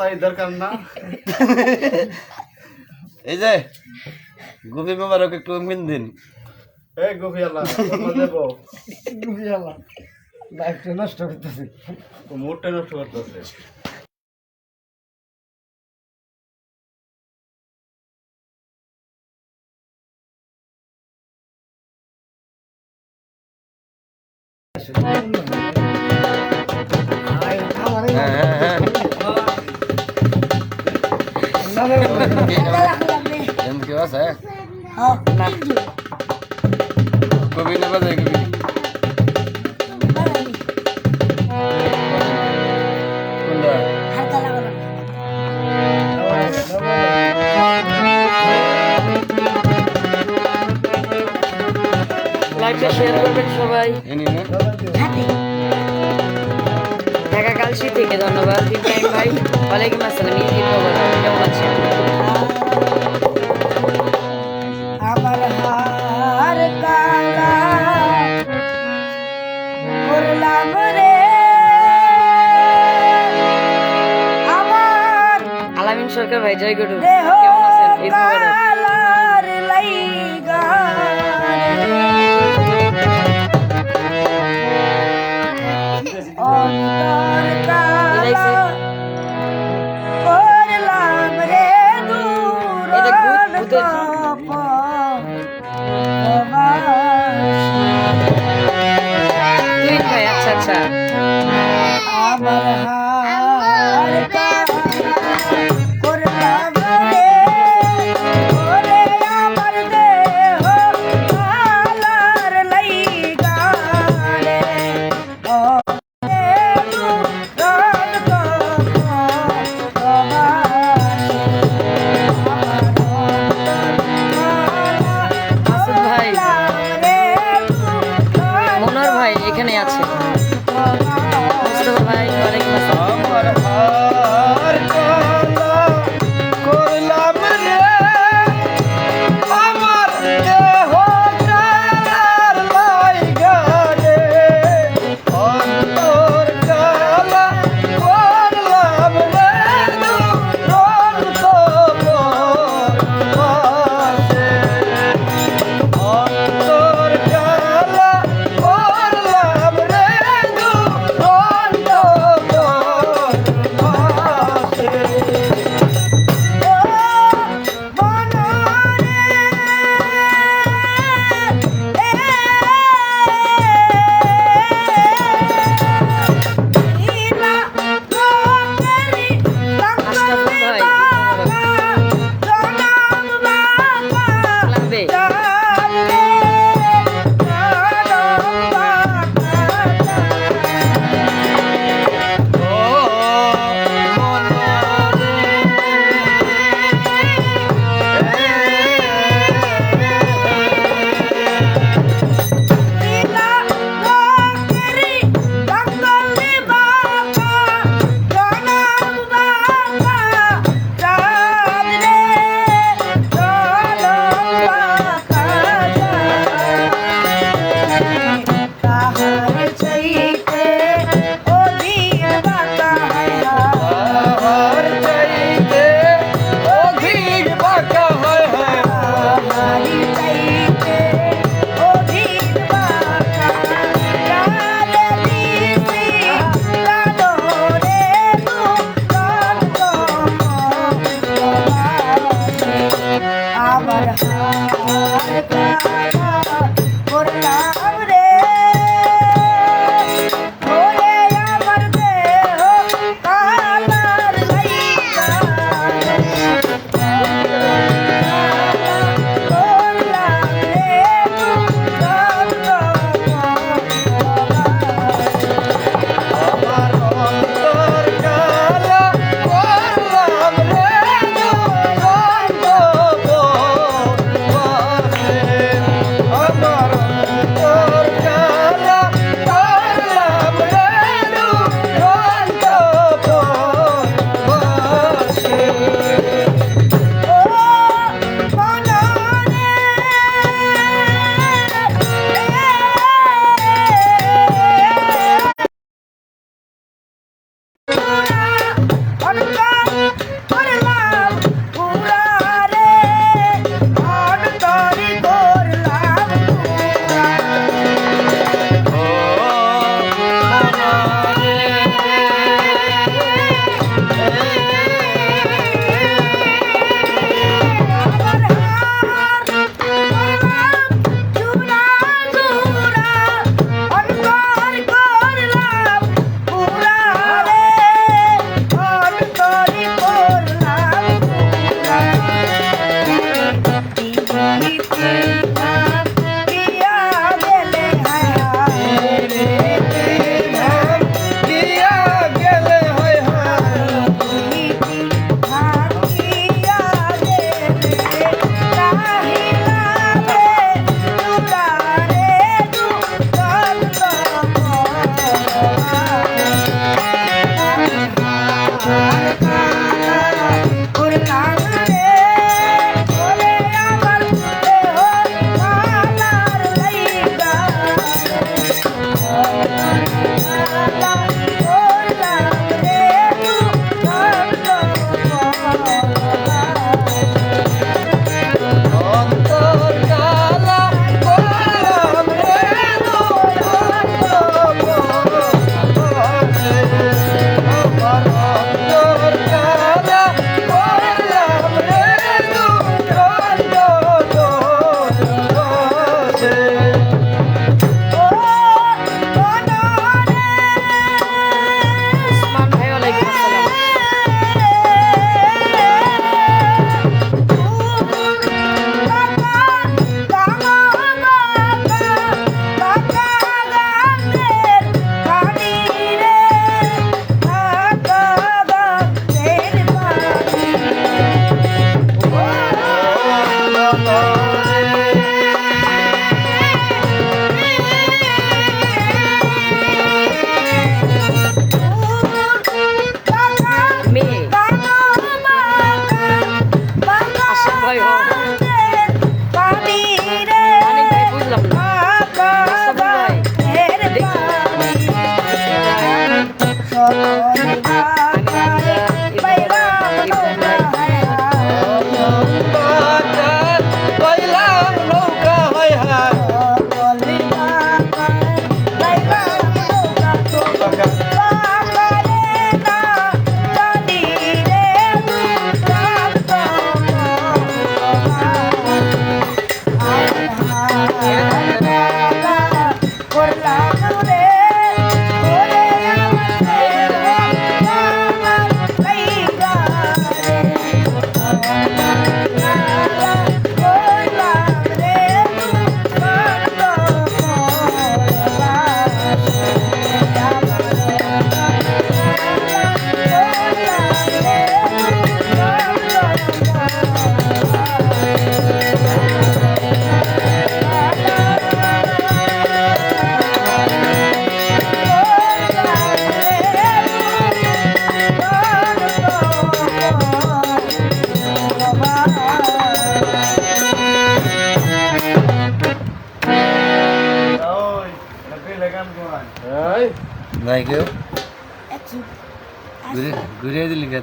ফেস্তাই দরকার না। এই যে গোপী মোবারক একটু মিন দিন। এই গোফিয়ালা দেবো। লাইফটা নষ্ট করতেছে। মুডটা নষ্ট করতেছে। আমার লাইভটা শেয়ার করবেন সবাই। এনি না ঢাকা কালসি থেকে ধন্যবাদ ইব্রাহিম ভাই। ওয়ালাইকুম আসসালাম কেমন আছেন? আলামিন সরকার ভাই জয় গুরু। দেহ কেমন আছেন? ঈদ মোবারক। কালার লাইগা। অন্তর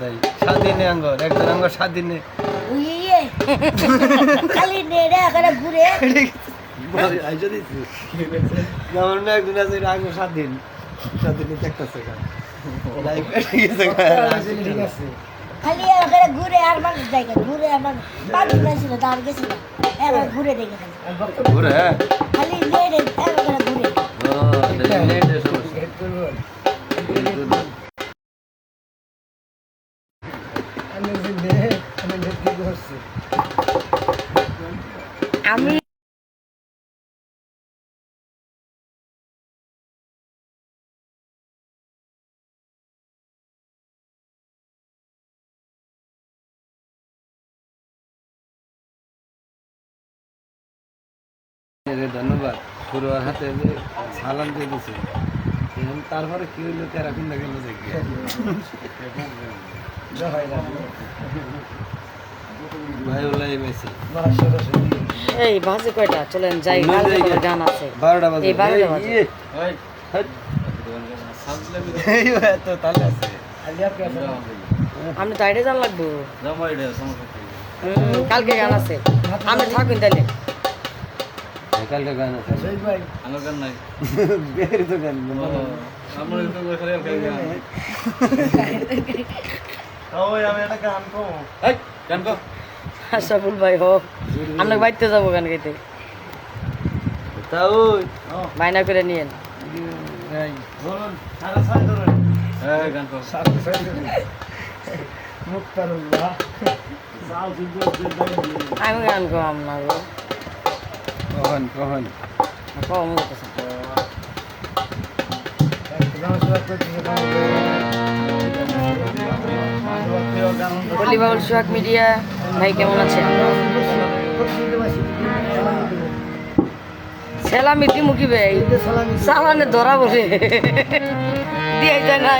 তাই। সাত দিনে আঙ্গর একজন আঙ্গর সাত দিনে উইয়ে। খালি নেড়ে এখানে ঘুরে। যেমন না একজন আছে আঙ্গর সাত দিন সাত দিনে দেখতেছে খালি এখানে ঘুরে আর মানুষ দেখে ঘুরে আমার পানি ছিল তার গেছিল এবার ঘুরে দেখে ঘুরে খালি নেড়ে এখানে ঘুরে। ও নেটের সমস্যা। আমি ধন্যবাদ। শুরুয়ার হাতে যে সালাম দিয়ে দিছে। এখন তারপরে কি হইল তেরা গেল দেখি। এই বাজে কয়টা? চলেন যাই কালকে। গান আছে। বারোটা এই বাজে। আমি তো আইডে জান লাগবো। কালকে গান আছে। আমি থাকুন তাহলে কালটা গান আছে। আমার গান নাই। বের তো গান আমার তো খালি গান আশাফুল ভাই হো। আমরা বাইতে যাব গান গাইতে। বায়না করে নিয়েন। আমি গান কম না গো। কখন কখন? কম বাবুল সোহাগ মিডিয়া, ভাই কেমন আছেন? সেলামি দিমুখি ভাই? সালানে ধরা বলে দিয়ে যায় না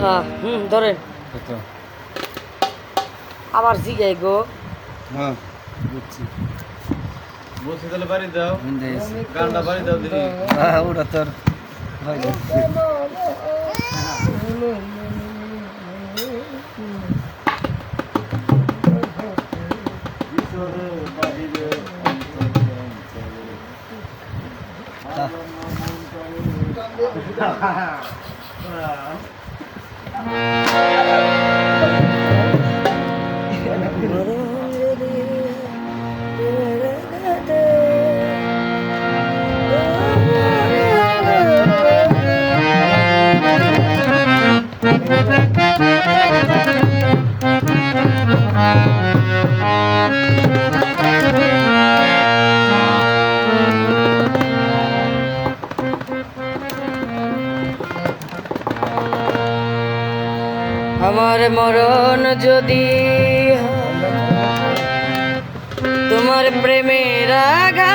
হ্যাঁ ধরেন। কত আবার জিগাই গো। হ্যাঁ। বুঝছি। বলছি তাহলে বাড়ি দাও গানটা বাড়ি দাও দিদি। হ্যাঁ ওটা তোর। হয় না। আমার মরণ যদি তোমার প্রেমের আঘাতে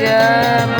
যাব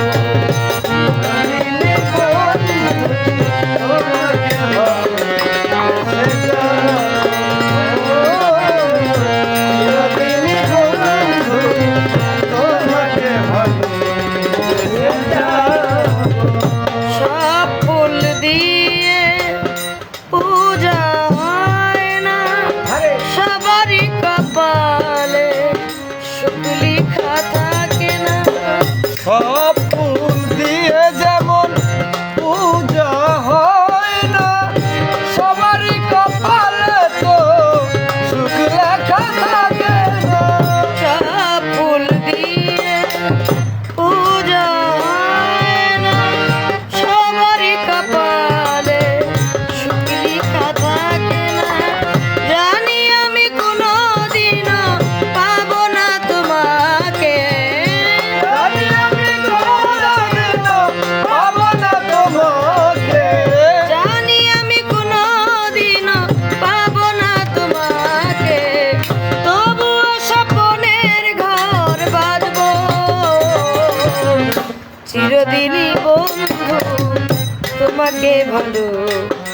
তোমাকে বলো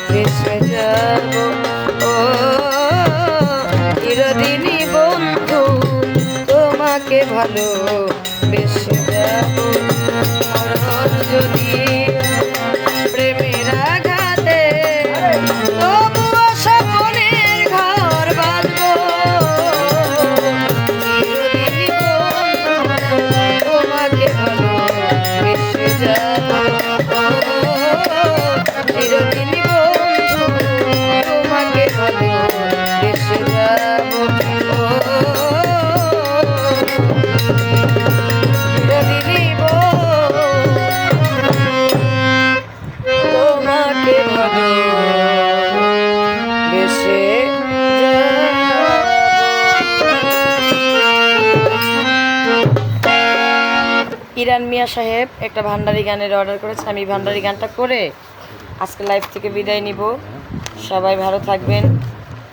বেসে যাব ও চিরদিনই বন্ধু তোমাকে ভালো বেসে যাব যদি সাহেব একটা ভান্ডারি গানের অর্ডার করেছে আমি ভান্ডারি গানটা করে আজকে লাইভ থেকে বিদায় নিব। সবাই ভালো থাকবেন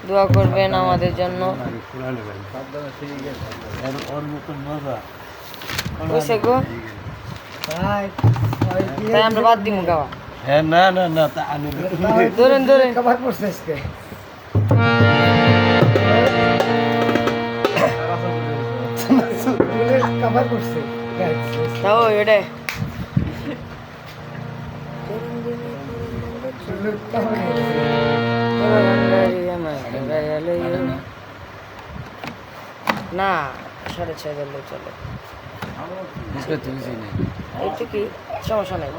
দোয়া করবেন আমাদের জন্য। তাই আমরা গাওয়া। হ্যাঁ, না তাও না সাড়ে ছয় ধরলে চলো। এই তো কি? সমস্যা নেই।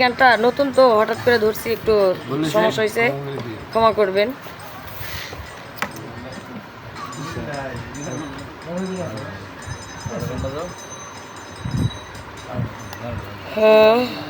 গানটা নতুন তো হঠাৎ করে ধরছি একটু সমস্যা হয়েছে ক্ষমা করবেন। হ্যাঁ।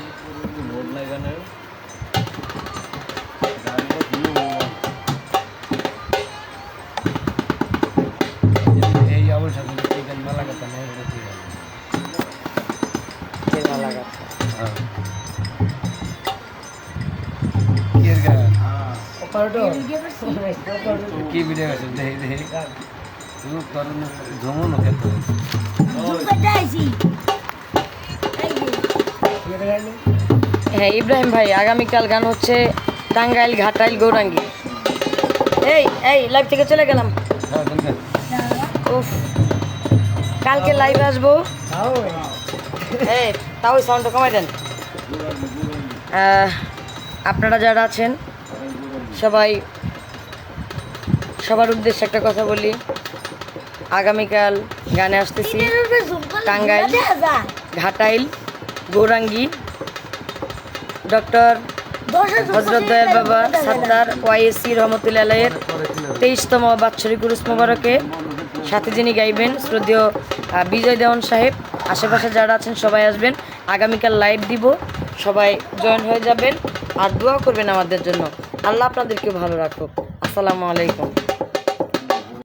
কি ভিডিও আছে দেখি দেখি। তুমি করুন হ্যাঁ ইব্রাহিম ভাই আগামীকাল গান হচ্ছে টাঙ্গাইল ঘাটাইল গৌরাঙ্গি। এই এই লাইভ থেকে চলে গেলাম। হ্যাঁ, কালকে লাইভ আসব। তাও ওই সাউন্ডটা কমাই দেন। আপনারা যারা আছেন সবাই সবার উদ্দেশ্যে একটা কথা বলি। আগামীকাল গানে আসতেছি টাঙ্গাইল ঘাটাইল গৌরাঙ্গি ডক্টর হজরত দয়াল বাবা সাদ্দার ওয়াইএসি রহমতুল্লাহের তেইশতম বাৎসরিক উরুস মোবারকে। সাথে যিনি গাইবেন শ্রদ্ধেয় বিজয় দেওয়ান সাহেব আশেপাশে যারা আছেন সবাই আসবেন। আগামীকাল লাইভ দিব সবাই জয়েন হয়ে যাবেন। আর দোয়া করবেন আমাদের জন্য। আল্লাহ আপনাদেরকে ভালো রাখুক। আসসালামু আলাইকুম।